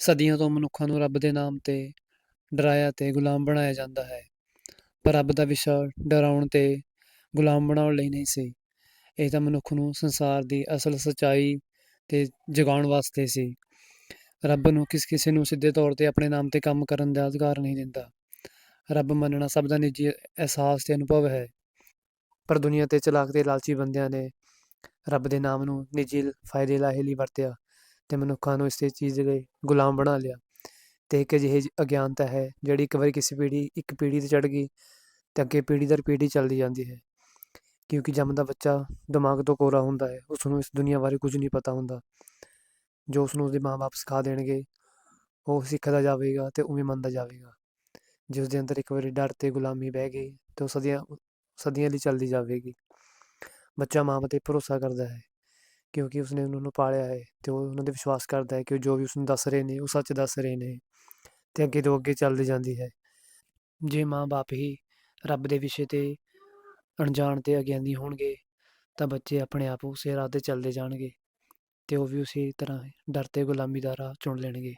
ਸਦੀਆਂ ਤੋਂ ਮਨੁੱਖਾਂ ਨੂੰ ਰੱਬ ਦੇ ਨਾਮ 'ਤੇ ਡਰਾਇਆ ਤੇ ਗੁਲਾਮ ਬਣਾਇਆ ਜਾਂਦਾ ਹੈ। ਪਰ ਰੱਬ ਦਾ ਵਿਸ਼ਾ ਡਰਾਉਣ ਤੇ ਗੁਲਾਮ ਬਣਾਉਣ ਲਈ ਨਹੀਂ ਸੀ। ਇਹ ਤਾਂ ਮਨੁੱਖ ਨੂੰ ਸੰਸਾਰ ਦੀ ਅਸਲ ਸੱਚਾਈ 'ਤੇ ਜਗਾਉਣ ਵਾਸਤੇ ਸੀ। ਰੱਬ ਨੂੰ ਕਿਸ ਕਿਸੇ ਨੂੰ ਸਿੱਧੇ ਤੌਰ 'ਤੇ ਆਪਣੇ ਨਾਮ 'ਤੇ ਕੰਮ ਕਰਨ ਦਾ ਅਧਿਕਾਰ ਨਹੀਂ ਦਿੰਦਾ। ਰੱਬ ਮੰਨਣਾ ਸਭ ਦਾ ਨਿੱਜੀ ਅਹਿਸਾਸ ਤੇ ਅਨੁਭਵ ਹੈ। ਪਰ ਦੁਨੀਆ 'ਤੇ ਚਲਾਕ ਅਤੇ ਲਾਲਚੀ ਬੰਦਿਆਂ ਨੇ ਰੱਬ ਦੇ ਨਾਮ ਨੂੰ ਨਿੱਜੀ ਫਾਇਦੇ ਲਾਹੇ ਲਈ ਵਰਤਿਆ। ਅਤੇ ਮਨੁੱਖਾਂ ਨੂੰ ਇਸੇ ਚੀਜ਼ ਦੇ ਗੁਲਾਮ ਬਣਾ ਲਿਆ। ਅਤੇ ਇੱਕ ਅਜਿਹੀ ਅਗਿਆਨਤਾ ਹੈ, ਜਿਹੜੀ ਇੱਕ ਵਾਰੀ ਕਿਸੇ ਪੀੜ੍ਹੀ, ਇੱਕ ਪੀੜ੍ਹੀ 'ਤੇ ਚੜ੍ਹ ਗਈ ਅਤੇ ਅੱਗੇ ਪੀੜ੍ਹੀ ਦਰ ਪੀੜ੍ਹੀ ਚੱਲਦੀ ਜਾਂਦੀ ਹੈ। ਕਿਉਂਕਿ ਜੰਮਦਾ ਬੱਚਾ ਦਿਮਾਗ ਤੋਂ ਕੋਰਾ ਹੁੰਦਾ ਹੈ, ਉਸ ਨੂੰ ਇਸ ਦੁਨੀਆ ਬਾਰੇ ਕੁਝ ਨਹੀਂ ਪਤਾ ਹੁੰਦਾ। ਜੋ ਉਸ ਨੂੰ ਉਸਦੇ ਮਾਂ ਬਾਪ ਸਿਖਾ ਦੇਣਗੇ, ਉਹ ਸਿੱਖਦਾ ਜਾਵੇਗਾ ਅਤੇ ਉਵੇਂ ਮੰਨਦਾ ਜਾਵੇਗਾ। ਜੇ ਉਸਦੇ ਅੰਦਰ ਇੱਕ ਵਾਰੀ ਡਰ ਤੇ ਗੁਲਾਮੀ ਬਹਿ ਗਈ, ਤਾਂ ਉਹ ਸਦੀਆਂ ਸਦੀਆਂ ਲਈ ਚੱਲਦੀ ਜਾਵੇਗੀ। ਬੱਚਾ ਮਾਂ 'ਤੇ ਭਰੋਸਾ ਕਰਦਾ ਹੈ। ਕਿਉਂਕਿ ਉਸਨੇ ਉਹਨਾਂ ਨੂੰ ਪਾਲਿਆ ਹੈ ਅਤੇ ਉਹ ਉਹਨਾਂ 'ਤੇ ਵਿਸ਼ਵਾਸ ਕਰਦਾ ਹੈ ਕਿ ਉਹ ਜੋ ਵੀ ਉਸਨੂੰ ਦੱਸ ਰਹੇ ਨੇ, ਉਹ ਸੱਚ ਦੱਸ ਰਹੇ ਨੇ ਅਤੇ ਅੱਗੇ ਤੋਂ ਅੱਗੇ ਚੱਲਦੀ ਜਾਂਦੀ ਹੈ। ਜੇ ਮਾਂ ਬਾਪ ਹੀ ਰੱਬ ਦੇ ਵਿਸ਼ੇ 'ਤੇ ਅਣਜਾਣ 'ਤੇ ਅਗਿਆਨੀ ਹੋਣਗੇ, ਤਾਂ ਬੱਚੇ ਆਪਣੇ ਆਪ ਉਸੇ ਰਾਹ 'ਤੇ ਚੱਲਦੇ ਜਾਣਗੇ ਅਤੇ ਉਹ ਵੀ ਉਸੇ ਤਰ੍ਹਾਂ ਡਰ ਅਤੇ ਗੁਲਾਮੀ ਦਾ ਰਾਹ ਚੁਣ ਲੈਣਗੇ।